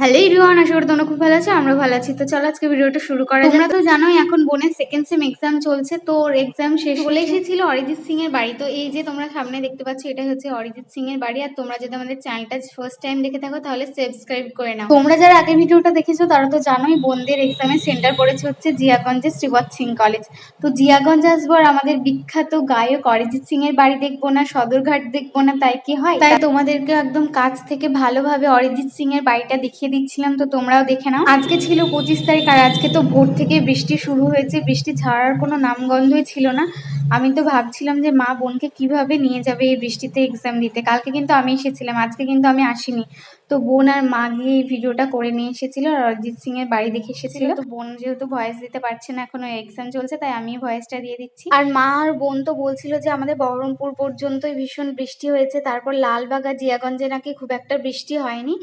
Hello everyone আশা করি তোমরা খুব ভালো আছো আমরা ভালো আছি। তো চলো আজকে ভিডিওটা শুরু করা যাক। তোমরা তো জানোই এখন বোনের সেকেন্ড সেম এক্সাম চলছে তো ওর এক্সাম শেষ চলে এসেছিল অরিজিৎ সিং এর বাড়ি। তো এই যে তোমরা সামনে দেখতে পাচ্ছ এটা হচ্ছে অরিজিৎ সিং এর বাড়ি। আর তোমরা যদি আমাদের চ্যানেলটা ফার্স্ট টাইম দেখে থাকো তাহলে সাবস্ক্রাইব করে নাও। তোমরা যারা আগের ভিডিওটা দেখেছ তারা তো জানোই বোনদের এক্সামের সেন্টার পড়েছে হচ্ছে জিয়াগঞ্জের শ্রীবৎ সিং কলেজ তো জিয়াগঞ্জ আসব আর আমাদের বিখ্যাত গায়ক অরিজিৎ সিং এর বাড়ি দেখব না সদরঘাট দেখব না তাই কি হয়? তাই তোমাদেরকে একদম কাছ থেকে ভালোভাবে অরিজিৎ সিং এর বাড়িটা দেখিয়ে দিচ্ছিলাম, তো তোমরাও দেখে নাও। আজকে ছিল পঁচিশ তারিখ আর আজকে তো ভোর থেকে বৃষ্টি শুরু হয়েছে। বৃষ্টি ছাড়ার কোনো নামগন্ধই ছিল না। আমি তো ভাবছিলাম যে মা বোনকে কীভাবে নিয়ে যাবে এই বৃষ্টিতে এক্সাম দিতে। কালকে কিন্তু আমি এসেছিলাম, আজকে কিন্তু আমি আসিনি। তো বোন আর মা গিয়ে এই ভিডিওটা করে নিয়ে এসেছিল আর অরিজিৎ সিং এর বাড়ি দেখে এসেছিল। তো বোন যেহেতু ভয়েস দিতে পারছে না এখনও এক্সাম চলছে তাই আমি ভয়েসটা দিয়ে দিচ্ছি। আর মা আর বোন তো বলছিল যে আমাদের বহরমপুর পর্যন্তই ভীষণ বৃষ্টি হয়েছে তারপর লালবাগ আর জিয়াগঞ্জে নাকি খুব একটা বৃষ্টি হয়নি।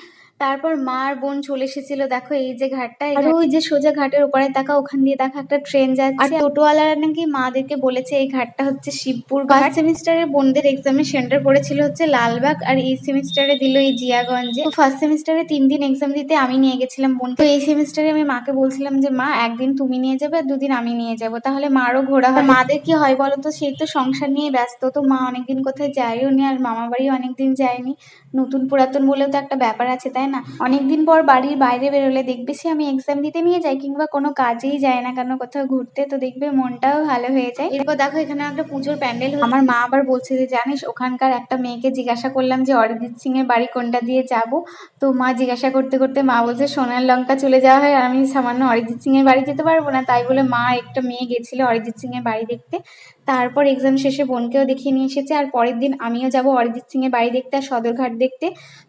তারপর মা আর বোন চলে এসেছিল দেখো এই যে ঘাটটা আর ওই যে সোজা ঘাটের উপরে দেখা ওখান দিয়ে দেখা একটা ট্রেন যাচ্ছে। আর টোটোওয়ালারা নাকি মাদেরকে বলেছে এই ঘাটটা হচ্ছে শিবপুর ফার্স্ট সেমিস্টারে বোনদের এক্সামের সেন্টার পড়েছিল হচ্ছে লালবাগ আর এই সেমিস্টারে দিল এই জিয়াগঞ্জে। ফার্স্ট সেমিস্টারে তিন দিন এক্সাম দিতে আমি নিয়ে গেছিলাম বোন। তো এই সেমিস্টারে আমি মাকে বলছিলাম যে, মা, একদিন তুমি নিয়ে যাবে আর দুদিন আমি নিয়ে যাব। তাহলে মারও ঘোরা হয়। মাদের কি হয় বলো তো সেই তো সংসার নিয়ে ব্যস্ত। তো মা অনেকদিন কোথায় যায়ও নি, আর মামা বাড়িও অনেকদিন যায়নি। নতুন পুরাতন বলেও তো একটা ব্যাপার আছে, তাই না? অনেকদিন পর বাড়ির বাইরে বেরোলে দেখবে সে আমি এক্সাম দিতে নিয়ে যাই, কিংবা কোনো কাজেই যায় না কেন, কোথাও ঘুরতে। তো দেখবে মনটাও ভালো হয়ে যায়। এরপর দেখো, এখানে একটা পুজোর প্যান্ডেল আমার মা আবার বলছে যে, জানিস, ওখানকার একটা মেয়েকে জিজ্ঞাসা করলাম যে, অরিজিৎ সিং এর বাড়ি কোনটা দিয়ে যাব? তো মা জিজ্ঞাসা করতে করতে মা বলছে, সোনার লঙ্কা চলে যাওয়া হয় আর আমি সামান্য অরিজিৎ সিং এর বাড়ি যেতে পারব না। তাই বলে মা একটা মেয়ে গেছিল অরিজিৎ সিং এর বাড়ি দেখতে। তারপর এক্সাম শেষে বোনকেও দেখিয়ে নিয়ে এসেছে আর পরের দিন আমিও যাব অরিজিৎ সিং এর বাড়ি দেখতে আর সদরঘাট দেখতে।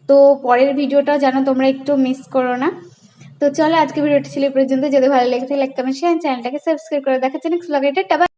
তো পরের ভিডিওটা যেন তোমরা একটু মিস করো না। তো চলো আজকে ভিডিওটা ছিল পর্যন্ত। যদি ভালো লেগে থাকে লাইক কমেন্ট শেয়ার চ্যানেলটাকে সাবস্ক্রাইব করে। দেখাচ্ছে নেক্সট ব্লগে টাটা